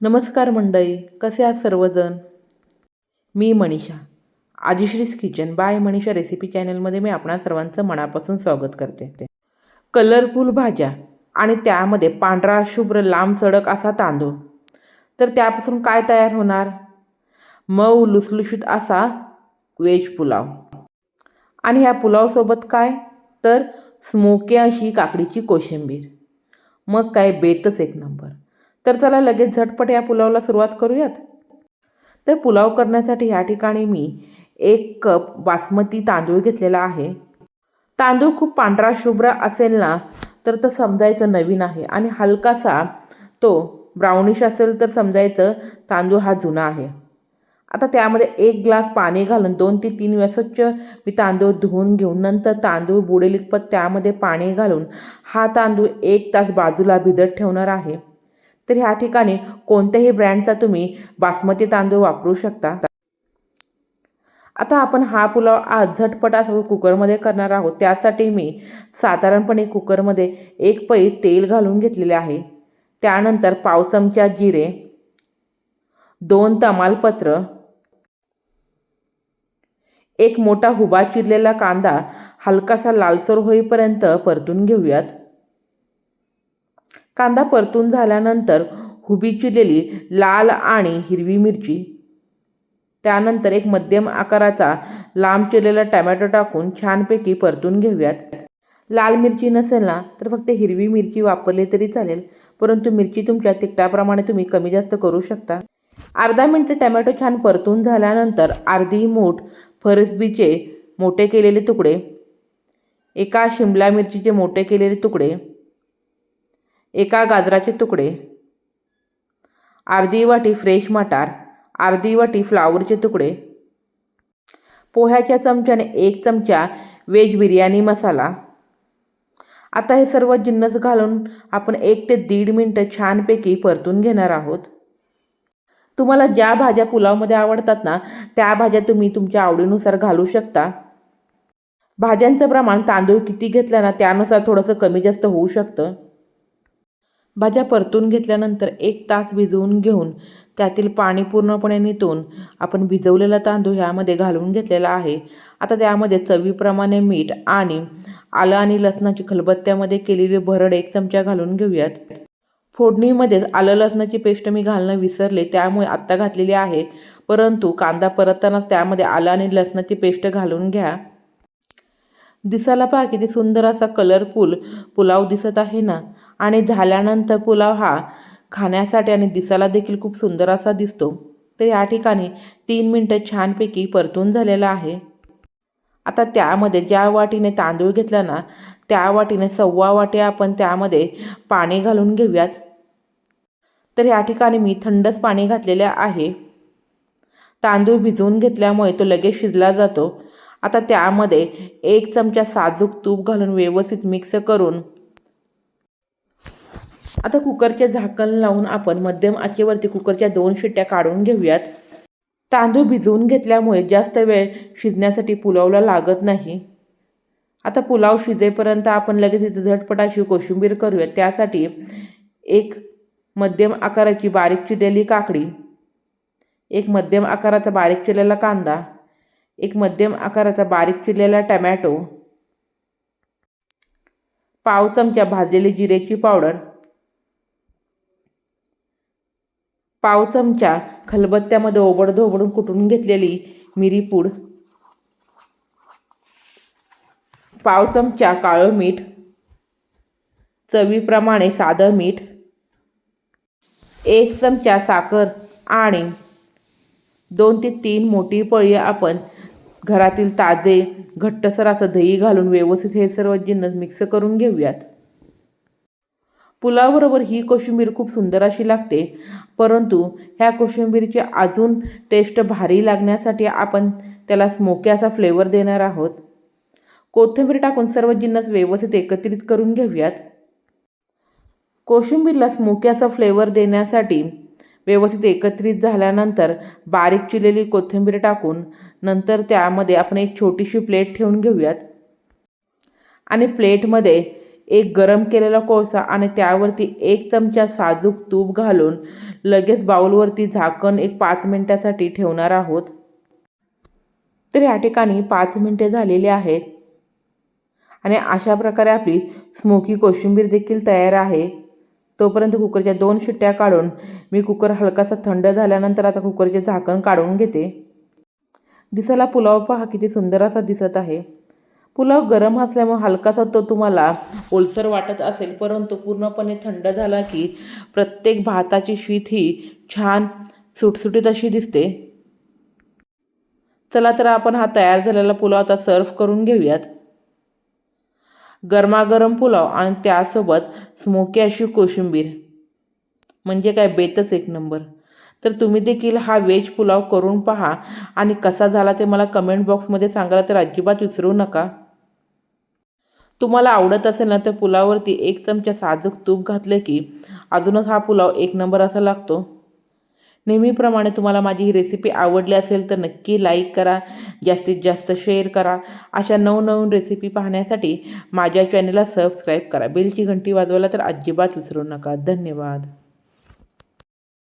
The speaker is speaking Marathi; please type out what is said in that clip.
नमस्कार मंडळी कसे आहात सर्वजण? मी मनीषा. आजीश्रीस किचन बाय मनीषा रेसिपी चॅनलमध्ये मी आपणा सर्वांचं मनापासून स्वागत करते. कलरफुल भाज्या आणि त्यामध्ये पांढरा शुभ्र लांब सडक असा तांदूळ. तर त्यापासून काय तयार होणार? मऊ लुसलुशीत असा वेज पुलाव. आणि ह्या पुलावसोबत काय? तर स्मोकी अशी काकडीची कोशिंबीर. मग काय? बेतच एक नंबर. तर चला लगेच झटपट या पुलावला सुरुवात करूयात. तर पुलाव करण्यासाठी ह्या ठिकाणी मी एक कप बासमती तांदूळ घेतलेला आहे. तांदूळ खूप पांढरा शुभ्र असेल ना तर तो समजायचं नवीन आहे आणि हलकासा तो ब्राउनिश असेल तर समजायचं तांदूळ हा जुना आहे. आता त्यामध्ये एक ग्लास पाणी घालून दोन ते तीन वेळा स्वच्छ मी तांदूळ धुवून घेऊन नंतर तांदूळ बुडेल इतपत त्यामध्ये पाणी घालून हा तांदूळ एक तास बाजूला भिजत ठेवणार आहे. तर ह्या ठिकाणी कोणत्याही ब्रँडचा तुम्ही बासमती तांदूळ वापरू शकता. आता आपण हा पुलाव आज झटपट असं कुकरमध्ये करणार आहोत. त्यासाठी मी साधारणपणे कुकरमध्ये एक पै तेल घालून घेतलेले आहे. त्यानंतर पाव चमचा जिरे दोन तमालपत्र एक मोठा हुबा चिरलेला कांदा हलकासा लालसर होईपर्यंत परतून घेऊयात. कांदा परतून झाल्यानंतर हुबी चिरलेली लाल आणि हिरवी मिरची. त्यानंतर एक मध्यम आकाराचा लांब चिरलेला टमॅटो टाकून छानपैकी परतून घेऊयात. लाल मिरची नसेल ना तर फक्त हिरवी मिरची वापरली तरी चालेल परंतु मिरची तुमच्या तिखटाप्रमाणे तुम्ही कमी जास्त करू शकता. अर्धा मिनटं टमॅटो छान परतून झाल्यानंतर अर्धी मूठ फरसबीचे मोठे केलेले तुकडे एका शिमला मिरचीचे मोठे केलेले तुकडे एका गाजराचे तुकडे. अर्धी वाटी फ्रेश मटार अर्धी वाटी फ्लावरचे तुकडे. पोह्याच्या चमच्याने एक चमचा वेज बिर्याणी मसाला. आता हे सर्व जिन्नस घालून आपण एक ते दीड मिनटं छानपैकी परतून घेणार आहोत. तुम्हाला ज्या भाज्या पुलावमध्ये आवडतात ना त्या भाज्या तुम्ही तुमच्या आवडीनुसार घालू शकता. भाज्यांचं प्रमाण तांदूळ किती घेतला ना त्यानुसार थोडंसं कमी जास्त होऊ शकतं. भाज्या परतून घेतल्यानंतर एक तास भिजवून घेऊन त्यातील पाणी पूर्णपणे नितून आपण भिजवलेला तांदूळ ह्यामध्ये घालून घेतलेला आहे. आता त्यामध्ये चवीप्रमाणे मीठ आणि आलं आणि लसणाची खलबत्त्यामध्ये केलेली भरड एक चमचा घालून घेऊयात. फोडणीमध्येच आलं लसणाची पेस्ट मी घालणं विसरले त्यामुळे आत्ता घातलेली आहे. परंतु कांदा परतताना त्यामध्ये आलं आणि लसणाची पेस्ट घालून घ्या. दिसायला पहा किती सुंदर असा कलरफुल पुलाव दिसत आहे ना. आणि झाल्यानंतर पुलाव हा खाण्यासाठी आणि दिसायला देखील खूप सुंदर असा दिसतो. तर या ठिकाणी तीन मिनटं छानपैकी परतून झालेला आहे. आता त्यामध्ये ज्या वाटीने तांदूळ घेतला ना त्या वाटीने सव्वा वाटी आपण त्यामध्ये पाणी घालून घेऊयात. तर या ठिकाणी मी थंडच पाणी घातलेले आहे. तांदूळ भिजवून घेतल्यामुळे तो लगेच शिजला जातो. आता त्यामध्ये एक चमचा साजूक तूप घालून व्यवस्थित मिक्स करून आता कुकरचे झाकण लावून आपण मध्यम आचेवरती कुकरच्या दोन शिट्ट्या काढून घेऊयात. तांदूळ भिजवून घेतल्यामुळे जास्त वेळ शिजण्यासाठी पुलावला लागत नाही. आता पुलाव शिजेपर्यंत आपण लगेच इथं झटपट अशी कोशिंबीर करूयात. त्यासाठी एक मध्यम आकाराची बारीक चिरलेली काकडी एक मध्यम आकाराचा बारीक चिरलेला कांदा एक मध्यम आकाराचा बारीक चिरलेला टमॅटो पाव चमचा भाजलेली जिरेची पावडर पाव चमचा खलबत्त्यामध्ये ओबडधोबडून कुटून घेतलेली मिरीपूड पाव चमचा काळं मीठ. चवीप्रमाणे साधं मीठ. एक चमचा साखर आणि दोन ते तीन मोठी पळी आपण घरातील ताजे घट्टसर असं दही घालून व्यवस्थित हे सर्व जिन्नस मिक्स करून घेऊयात. पुलावबरोबर ही कोशिंबीर खूप सुंदर अशी लागते. परंतु ह्या कोशिंबीरची अजून टेस्ट भारी लागण्यासाठी आपण त्याला स्मोकी असा फ्लेवर देणार आहोत. कोथिंबीर टाकून सर्व जिन्नस व्यवस्थित एकत्रित करून घेऊयात. कोशिंबीरला स्मोकी असा फ्लेवर देण्यासाठी व्यवस्थित एकत्रित झाल्यानंतर बारीक चिरलेली कोथिंबीर टाकून नंतर त्यामध्ये आपण एक छोटीशी प्लेट ठेवून घेऊयात. आणि प्लेटमध्ये एक गरम केलेला कोळसा आणि त्यावरती एक चमचा साजूक तूप घालून लगेच बाऊलवरती झाकण एक पाच मिनटासाठी ठेवणार आहोत. तर या ठिकाणी पाच मिनटे झालेली आहेत. आणि अशा प्रकारे आपली स्मोकी कोशिंबीर देखील तयार आहे. तोपर्यंत कुकरच्या दोन शिट्ट्या काढून मी कुकर हलकासा थंड झाल्यानंतर आता कुकरचे झाकण काढून घेते. दिसायला पुलाव पहा किती सुंदर असा दिसत आहे. पुलाव गरम असल्यामुळे हलकासा तो तुम्हाला ओलसर वाटत असेल परंतु पूर्णपणे थंड झाला की प्रत्येक भाताची शीत ही छान सुटसुटीत अशी दिसते. चला तर आपण हा तयार झालेला पुलाव आता सर्व करून घेऊयात. गरमागरम पुलाव आणि त्यासोबत स्मोकी अशी कोशिंबीर. म्हणजे काय? बेतच एक नंबर. तर तुम्ही देखील हा व्हेज पुलाव करून पहा आणि कसा झाला ते मला कमेंट बॉक्समध्ये सांगायला तर अजिबात विसरू नका. तुम्हाला आवडत असेल ना तर पुलावरती एक चमचा साजूक तूप घातले की अजूनच हा पुलाव एक नंबर असा लागतो. नेहमीप्रमाणे तुम्हाला माझी ही रेसिपी आवडली असेल तर नक्की लाईक करा जास्तीत जास्त शेअर करा. अशा नवनवीन रेसिपी पाहण्यासाठी माझ्या चॅनलला सबस्क्राईब करा. बेलची घंटी वाजवायला तर अजिबात विसरू नका. धन्यवाद.